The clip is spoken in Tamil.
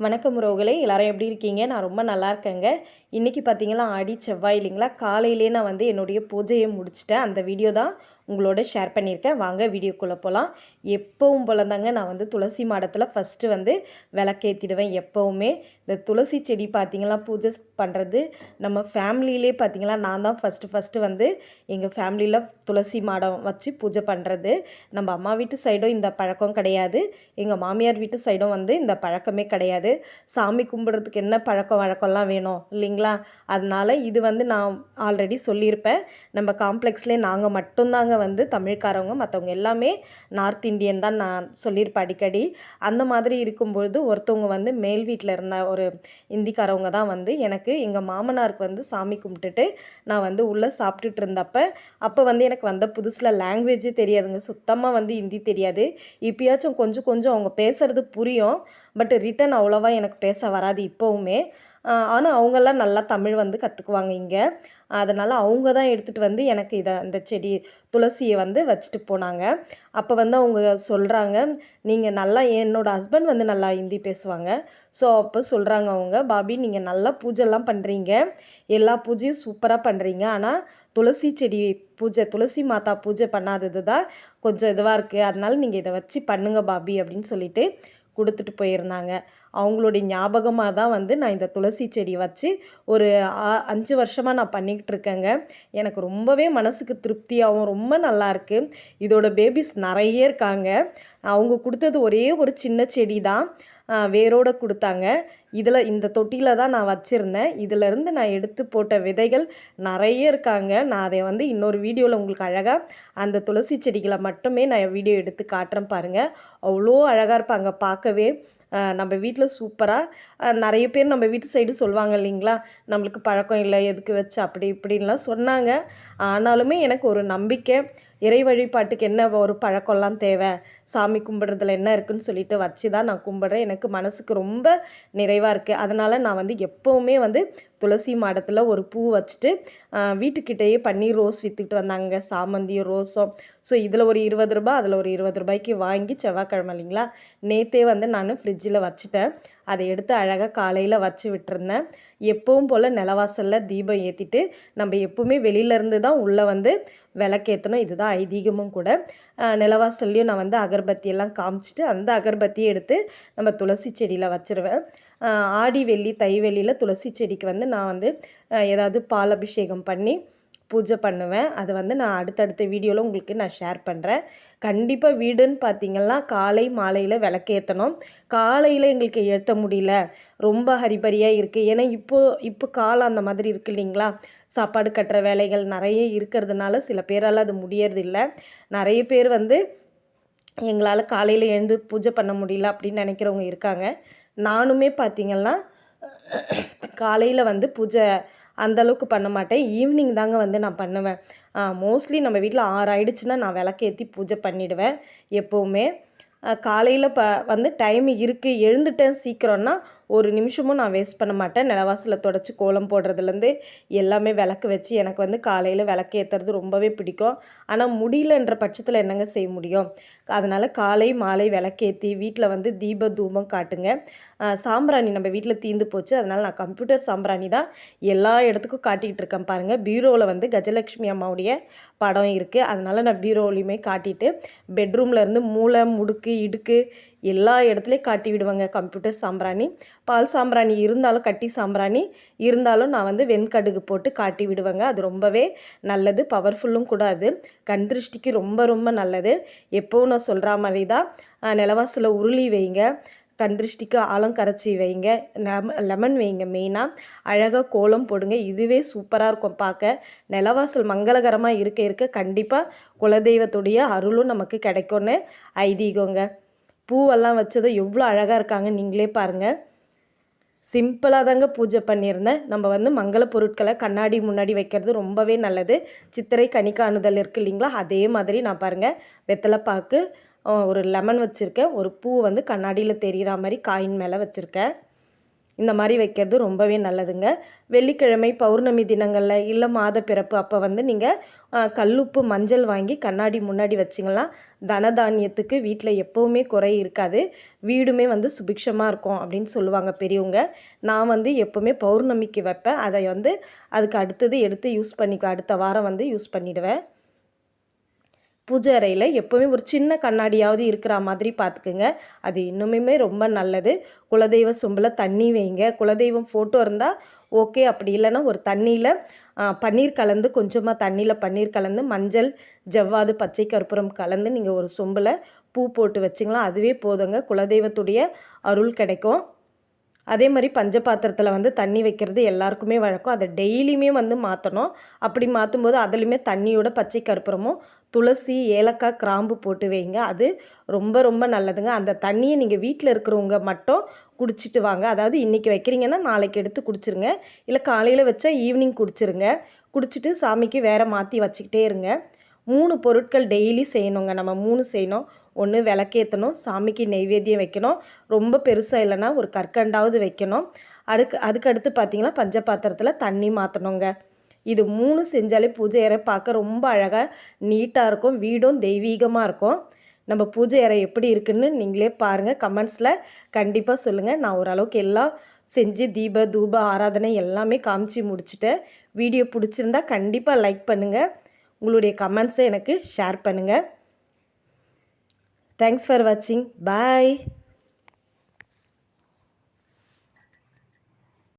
வணக்கம் உறவுகளே எல்லாரும் எப்படி இருக்கீங்க? நான் ரொம்ப நல்லா இருக்கேங்க. இன்றைக்கி பார்த்தீங்கன்னா ஆடி செவ்வாய் இல்லைங்களா? காலையிலே நான் வந்து என்னுடைய பூஜையை முடிச்சுட்டேன். அந்த வீடியோ தான் உங்களோட ஷேர் பண்ணியிருக்கேன். வாங்க வீடியோக்குள்ளே போகலாம் எப்போவும் போல தாங்க நான் வந்து துளசி மாடத்தில் ஃபஸ்ட்டு வந்து விளக்கேற்றிடுவேன் எப்போவுமே. இந்த துளசி செடி பார்த்திங்கன்னா பூஜை பண்ணுறது நம்ம ஃபேமிலியிலே பார்த்திங்களா நான் தான் ஃபஸ்ட்டு ஃபஸ்ட்டு வந்து எங்கள் ஃபேமிலியில் துளசி மாடம் வச்சு பூஜை பண்ணுறது நம்ம அம்மா வீட்டு சைடும் இந்த பழக்கம் கிடையாது. எங்கள் மாமியார் வீட்டு சைடும் வந்து இந்த பழக்கமே கிடையாது. சாமி கும்பிட்றதுக்கு என்ன பழக்கம் வழக்கம்லாம் வேணும் இல்லைங்களா? அதனால இது வந்து நான் ஆல்ரெடி சொல்லியிருப்பேன். நம்ம காம்ப்ளெக்ஸ்லேயே நாங்கள் மட்டும்தாங்க வந்து தமிழ்காரவங்க மற்றவங்க எல்லாமே நார்த் இந்தியன் தான் நான் சொல்லியிருப்பேன் அடிக்கடி. அந்த மாதிரி இருக்கும்பொழுது ஒருத்தவங்க வந்து மேல் வீட்டில் இருந்த ஒரு இந்திக்காரவங்க தான் வந்து எனக்கு எங்கள் மாமனாருக்கு வந்து சாமி கும்பிட்டுட்டு நான் வந்து உள்ளே சாப்பிட்டுட்டு இருந்தப்ப அப்போ வந்து எனக்கு வந்த புதுசில் லாங்குவேஜே தெரியாதுங்க. சுத்தமாக வந்து ஹிந்தி தெரியாது. இப்பயாச்சும் கொஞ்சம் கொஞ்சம் அவங்க பேசுகிறது புரியும். பட் ரிட்டன் அவ்வளோவா எனக்கு பேச வராது இப்போவுமே. ஆனால் அவங்கெல்லாம் நல்லா தமிழ் வந்து கற்றுக்குவாங்க இங்கே. அதனால் அவங்க தான் எடுத்துகிட்டு வந்து எனக்கு இதை இந்த செடி துளசியை வந்து வச்சுட்டு போனாங்க. அப்போ வந்து அவங்க சொல்கிறாங்க நீங்கள் நல்லா என்னோடய ஹஸ்பண்ட் வந்து நல்லா ஹிந்தி பேசுவாங்க. ஸோ அப்போ சொல்கிறாங்க அவங்க பாபி நீங்கள் நல்லா பூஜைலாம் பண்ணுறீங்க எல்லா பூஜையும் சூப்பராக பண்ணுறீங்க ஆனால் துளசி செடி பூஜை துளசி மாதா பூஜை பண்ணாதது தான் கொஞ்சம் இதுவாக இருக்குது அதனால் நீங்கள் இதை வச்சு பண்ணுங்கள் பாபி அப்படின்னு சொல்லிட்டு கொடுத்துட்டு போயிருந்தாங்க. அவங்களுடைய ஞாபகமாக தான் வந்து நான் இந்த துளசி செடி வச்சு ஒரு அஞ்சு வருஷமாக நான் பண்ணிக்கிட்டு இருக்கேங்க. எனக்கு ரொம்பவே மனசுக்கு திருப்தியாகவும் ரொம்ப நல்லாயிருக்கு இதோட பேபிஸ் நிறைய இருக்காங்க. அவங்க கொடுத்தது ஒரே ஒரு சின்ன செடி தான். வேரோடு கொடுத்தாங்க. இதில் இந்த தொட்டியில் தான் நான் வச்சுருந்தேன். இதிலேருந்து நான் எடுத்து போட்ட விதைகள் நிறைய இருக்காங்க. நான் அதை வந்து இன்னொரு வீடியோவில் உங்களுக்கு அழகாக அந்த துளசி செடிகளை மட்டுமே நான் வீடியோ எடுத்து காட்டுறேன் பாருங்கள் அவ்வளோ அழகாக இருப்பாங்க பார்க்கவே. நம்ம வீட்டில் சூப்பராக நிறைய பேர் நம்ம வீட்டு சைடு சொல்லுவாங்க இல்லைங்களா? நம்மளுக்கு பழக்கம் இல்லை எதுக்கு வச்சு அப்படி இப்படின்லாம் சொன்னாங்க. ஆனாலுமே எனக்கு ஒரு நம்பிக்கை. இறை வழிபாட்டுக்கு என்ன ஒரு பழக்கம்லாம் தேவை? சாமி கும்பிட்றதுல என்ன இருக்குன்னு சொல்லிட்டு வச்சு தான் நான் கும்பிட்றேன். எனக்கு மனசுக்கு ரொம்ப நிறைவாக இருக்குது அதனால் நான் வந்து எப்போவுமே வந்து துளசி மாடத்தில் ஒரு பூ வச்சுட்டு வீட்டுக்கிட்டேயே பன்னீர் ரோஸ் விற்றுக்கிட்டு வந்தாங்க சாமந்தியும் ரோஸும். ஸோ இதில் ஒரு இருபது ரூபாய் அதில் ஒரு இருபது ரூபாய்க்கு வாங்கி செவ்வாய்க்கிழமை இல்லைங்களா நேற்றே வந்து நான் ஃப்ரிட்ஜில் வச்சுட்டேன். அதை எடுத்து அழகாக காலையில் வச்சு விட்டுருந்தேன். எப்பவும் போல் நிலவாசலில் தீபம் ஏற்றிட்டு நம்ம எப்பவுமே வெளியிலேருந்து தான் உள்ளே வந்து விளக்கேற்றணும் இதுதான் ஐதீகமும் கூட. நிலவாசல்லையும் நான் வந்து அகர்பத்தியெல்லாம் காமிச்சிட்டு அந்த அகர்பத்தியை எடுத்து நம்ம துளசி செடியில் வச்சுருவேன். ஆடி வெள்ளி தை வெள்ளியில் துளசி செடிக்கு வந்து நான் வந்து ஏதாவது பால் அபிஷேகம் பண்ணி பூஜை பண்ணுவேன். அதை வந்து நான் அடுத்தடுத்த வீடியோவில் உங்களுக்கு நான் ஷேர் பண்ணுறேன் கண்டிப்பாக வீடுன்னு பார்த்தீங்கன்னா காலை மாலையில் விளக்கேற்றணும் காலையில் எங்களுக்கு ஏற்ற முடியல. ரொம்ப ஹரிபரியாக இருக்குது ஏன்னா இப்போது இப்போ காலம் அந்த மாதிரி இருக்குது இல்லைங்களா? சாப்பாடு கட்டுற வேலைகள் நிறைய இருக்கிறதுனால சில பேரால் அது முடியறதில்லை. நிறைய பேர் வந்து எங்களால் காலையில் எழுந்து பூஜை பண்ண முடியல அப்படின்னு நினைக்கிறவங்க இருக்காங்க. நானுமே பார்த்திங்கன்னா காலையில் வந்து பூஜை அந்தளவுக்கு பண்ண மாட்டேன். ஈவினிங் தாங்க வந்து நான் பண்ணுவேன். மோஸ்ட்லி நம்ம வீட்டில் ஆறு ஆயிடுச்சுன்னா நான் விளக்கேற்றி பூஜை பண்ணிவிடுவேன் எப்போவுமே. காலையில் ப வந்து டைம் இருக்குது எழுந்துட்டேன் சீக்கிரம்னா ஒரு நிமிஷமும் நான் வேஸ்ட் பண்ண மாட்டேன். நிலவாசலில் தொடச்சி கோலம் போடுறதுலேருந்து எல்லாமே விளக்கு வச்சு எனக்கு வந்து காலையில் விளக்கு ஏற்றுறது ரொம்பவே பிடிக்கும். ஆனால் முடியலன்ற பட்சத்தில் என்னங்க செய்ய முடியும்? அதனால் காலை மாலை விளக்கேற்றி வீட்டில் வந்து தீப தூபம் காட்டுங்க. சாம்பிராணி நம்ம வீட்டில் தீந்து போச்சு. அதனால் நான் கம்ப்யூட்டர் சாம்பிராணி தான் எல்லா இடத்துக்கும் காட்டிகிட்டு இருக்கேன் பாருங்கள் பீரோவில் வந்து கஜலட்சுமி அம்மாவுடைய படம் இருக்குது அதனால் நான் பீரோலையுமே காட்டிட்டு பெட்ரூமில் இருந்து மூளை முடுக்கு இடுக்கு. எல்லா இடத்துலையும் காட்டி விடுவாங்க. கம்ப்யூட்டர் சாம்பிராணி. பால் சாம்பிராணி இருந்தாலும் கட்டி சாம்பிராணி. இருந்தாலும் நான் வந்து வெண்கடுகு போட்டு காட்டி விடுவேங்க. அது ரொம்பவே நல்லது. பவர்ஃபுல்லும் கூட அது. கண் திருஷ்டிக்கு ரொம்ப ரொம்ப நல்லது. எப்போவும் நான் சொல்கிற மாதிரி தான் நிலவாசில் உருளி வைங்க. கண் திருஷ்டிக்கு ஆலங்கரைச்சி வைங்க. லெமன் வைங்க மெயினாக அழகாக கோலம் போடுங்க. இதுவே சூப்பராக இருக்கும். பார்க்க நிலவாசல் மங்களகரமாக இருக்க இருக்க கண்டிப்பாக குலதெய்வத்துடைய அருளும் நமக்கு கிடைக்கும்னு ஐதீகங்க. பூவெல்லாம் வச்சதும் எவ்வளோ அழகாக இருக்காங்க. நீங்களே பாருங்கள் சிம்பிளாக தாங்க பூஜை பண்ணியிருந்தேன். நம்ம வந்து மங்கள பொருட்களை கண்ணாடி முன்னாடி வைக்கிறது ரொம்பவே நல்லது. சித்திரை கணிக்காணுதல் இருக்குது இல்லைங்களா? அதே மாதிரி நான் பாருங்கள் வெத்தலைப்பாக்கு ஒரு லெமன் வச்சுருக்கேன். ஒரு பூ வந்து கண்ணாடியில் தெரிகிற மாதிரி காயின் மேலே வச்சுருக்கேன். இந்த மாதிரி வைக்கிறது ரொம்பவே நல்லதுங்க. வெள்ளிக்கிழமை பௌர்ணமி தினங்களில் இல்லை மாத பிறப்பு அப்போ வந்து நீங்கள் கல்லுப்பு மஞ்சள் வாங்கி கண்ணாடி முன்னாடி வச்சிங்களா தனதானியத்துக்கு வீட்டில் எப்போவுமே குறை இருக்காது. வீடுமே வந்து சுபிக்ஷமாக இருக்கும் அப்படின்னு சொல்லுவாங்க பெரியவங்க. நான் வந்து எப்போவுமே பௌர்ணமிக்கு வைப்பேன். அதை வந்து அதுக்கு அடுத்தது எடுத்து யூஸ் பண்ணிக்குவேன் அடுத்த வாரம் வந்து யூஸ் பண்ணிவிடுவேன் பூஜை அறையில் எப்போவுமே ஒரு சின்ன கண்ணாடியாவது இருக்கிற மாதிரி பார்த்துக்குங்க அது இன்னுமே ரொம்ப நல்லது. குலதெய்வ சொம்பில் தண்ணி வைங்க. குலதெய்வம் ஃபோட்டோ இருந்தால் ஓகே அப்படி இல்லைன்னா ஒரு தண்ணியில் பன்னீர் கலந்து கொஞ்சமாக தண்ணியில் பன்னீர் கலந்து மஞ்சள் ஜவ்வாது பச்சை கற்பூரம் கலந்து நீங்கள் ஒரு சொம்பில் பூ போட்டு வச்சிங்களா அதுவே போதுங்க. குலதெய்வத்துடைய அருள் கிடைக்கும். அதே மாதிரி பஞ்ச பாத்திரத்தில் வந்து தண்ணி வைக்கிறது எல்லாருக்குமே வழக்கம். அதை டெய்லியுமே வந்து மாற்றணும் அப்படி மாற்றும்போது அதுலேயுமே தண்ணியோட பச்சை கற்பூரமும் துளசி ஏலக்காய் கிராம்பு போட்டு வைங்க. அது ரொம்ப ரொம்ப நல்லதுங்க. அந்த தண்ணியை நீங்கள் வீட்டில் இருக்கிறவங்க மட்டும் குடிச்சிட்டு வாங்க. அதாவது இன்றைக்கி வைக்கிறீங்கன்னா நாளைக்கு எடுத்து குடிச்சிருங்க. இல்லை காலையில் வச்சா ஈவினிங் குடிச்சிருங்க. குடிச்சிட்டு சாமிக்கு வேறு மாற்றி வச்சுக்கிட்டே இருங்க. மூணு பொருட்கள் டெய்லி செய்யணுங்க. நம்ம மூணு செய்யணும். ஒன்று விளக்கேற்றணும் சாமிக்கு நெய்வேத்தியம் வைக்கணும். ரொம்ப பெருசாக இல்லைன்னா ஒரு கற்கண்டாவது வைக்கணும். அதுக்கு அதுக்கடுத்து பார்த்திங்கன்னா பஞ்ச பாத்திரத்தில் தண்ணி மாற்றணுங்க இது மூணு செஞ்சாலே பூஜை அறை பார்க்க ரொம்ப அழகாக நீட்டாக இருக்கும். வீடும் தெய்வீகமாக இருக்கும். நம்ம பூஜை அறை எப்படி இருக்குன்னு நீங்களே பாருங்கள் கமெண்ட்ஸில் கண்டிப்பாக சொல்லுங்கள் நான் ஓரளவுக்கு எல்லாம் செஞ்சு தீப தூப ஆராதனை எல்லாமே காமிச்சு முடிச்சுட்டேன். வீடியோ பிடிச்சிருந்தா கண்டிப்பாக லைக் பண்ணுங்கள் உங்களுடைய கமெண்ட்ஸை எனக்கு ஷேர் பண்ணுங்கள் தேங்க்ஸ் ஃபார் வாட்சிங் பாய்